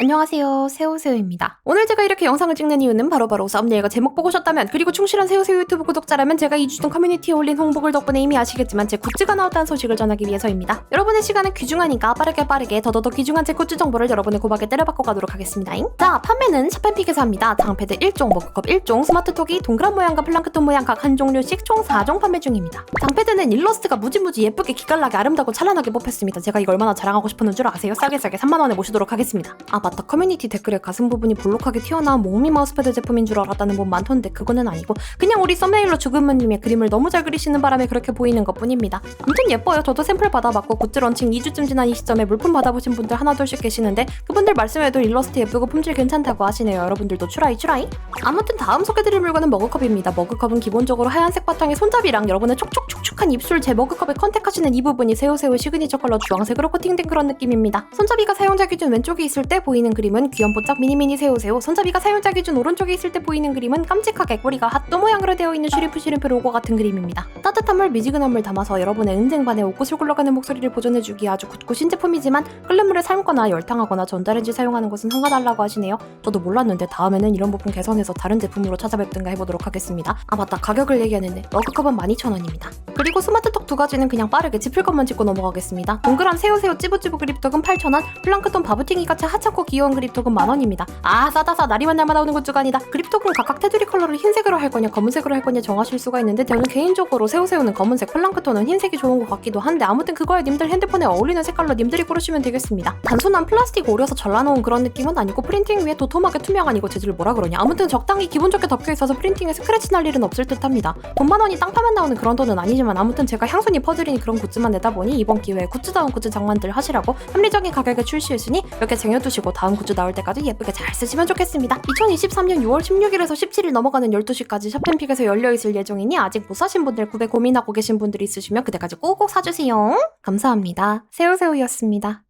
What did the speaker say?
안녕하세요. 새우새우입니다. 오늘 제가 이렇게 영상을 찍는 이유는 바로 바로 썸네일과 제목 보고 오셨다면 그리고 충실한 새우새우 유튜브 구독자라면 제가 2주 전 커뮤니티에 올린 홍보글 덕분에 이미 아시겠지만 제 굿즈가 나왔다는 소식을 전하기 위해서입니다. 여러분의 시간은 귀중하니까 빠르게 빠르게 더더더 귀중한 제 굿즈 정보를 여러분의 고박에 때려박고 가도록 하겠습니다 자 판매는 샵앤픽에서 합니다. 장패드 1종, 머그컵 1종, 스마트톡이 동그란 모양과 플랑크톤 모양 각 한 종류씩 총 4종 판매 중입니다. 장패드는 일러스트가 무지무지 예쁘게 기깔나게 아름다고 찬란하게 뽑혔습니다. 제가 이거 얼마나 자랑하고 싶었는 줄 아세요? 싸게 싸게 3만원에 모시도록 하겠습니다. 아 맞다. 커뮤니티 댓글에 가슴 부분이 볼록하게 튀어나온 모미 마우스패드 제품인 줄 알았다는 분 많던데 그거는 아니고 그냥 우리 썸네일로 죽은무님의 그림을 너무 잘 그리시는 바람에 그렇게 보이는 것 뿐입니다. 아무튼 예뻐요. 저도 샘플 받아봤고 굿즈 런칭 2주쯤 지난 이 시점에 물품 받아보신 분들 하나둘씩 계시는데 그분들 말씀에도 일러스트 예쁘고 품질 괜찮다고 하시네요. 여러분들도 추라이 추라이. 아무튼 다음 소개드릴 물건은 머그컵입니다. 머그컵은 기본적으로 하얀색 바탕에 손잡이랑 여러분의 촉촉촉 촉한 입술 제 머그컵에 컨택하시는 이 부분이 새우새우 시그니처 컬러 주황색으로 코팅된 그런 느낌입니다. 손잡이가 사용자 기준 왼쪽에 있을 때 보이는 그림은 귀염뽀짝 미니미니 새우새우 손잡이가 사용자 기준 오른쪽에 있을 때 보이는 그림은 깜찍하게 꼬리가 핫도 모양으로 되어 있는 슈리프 슈리프 로고 같은 그림입니다. 따뜻한 물 미지근한 물 담아서 여러분의 은쟁반에 옷구슬 굴러가는 목소리를 보존해주기 아주 굿굿 신 제품이지만 끓는 물에 삶거나 열탕하거나 전자레인지 사용하는 것은 허가달라고 하시네요. 저도 몰랐는데 다음에는 이런 부분 개선해서 다른 제품으로 찾아뵙든가 해보도록 하겠습니다. 아 맞다. 가격을 얘기하는데 머그컵은 12,000원입니다 그리고 스마트톡 두 가지는 그냥 빠르게 짚을 것만 짚고 넘어가겠습니다. 동그란 새우새우 찌부찌부 그립톡은 8,000원 플랑크톤 바브팅이 같이 하찮고 귀여운 그립톡은 만원입니다. 아 싸다 싸 날이만 날만 나오는 굿즈가 아니다. 그립톡은 각각 테두리 컬러를 흰색으로 할 거냐 검은색으로 할 거냐 정하실 수가 있는데 저는 개인적으로 새우새우는 검은색 플랑크톤은 흰색이 좋은 것 같기도 한데 아무튼 그거에 님들 핸드폰에 어울리는 색깔로 님들이 고르시면 되겠습니다. 단순한 플라스틱 오려서 잘라놓은 그런 느낌은 아니고 프린팅 위에 도톰하게 투명한 이거 재질 뭐라 그러냐. 아무튼 적당히 기분 좋게 덮여 있어서 프린팅에 스크래치 날 일은 없을 듯합니다. 돈만 원이 땅 파면 나오는 그런 돈은 아니지만 아무튼 제가 향순이 퍼즐인 그런 굿즈만 내다 보니 이번 기회에 굿즈다운 굿즈 장만들 하시라고 합리적인 가격에 출시했으니 몇 개 쟁여두시고 다음 굿즈 나올 때까지 예쁘게 잘 쓰시면 좋겠습니다. 2023년 6월 16일에서 17일 넘어가는 12시까지 샵앤픽에서 열려있을 예정이니 아직 못 사신 분들 구매 고민하고 계신 분들이 있으시면 그때까지 꼭꼭 사주세요. 감사합니다. 새우새우였습니다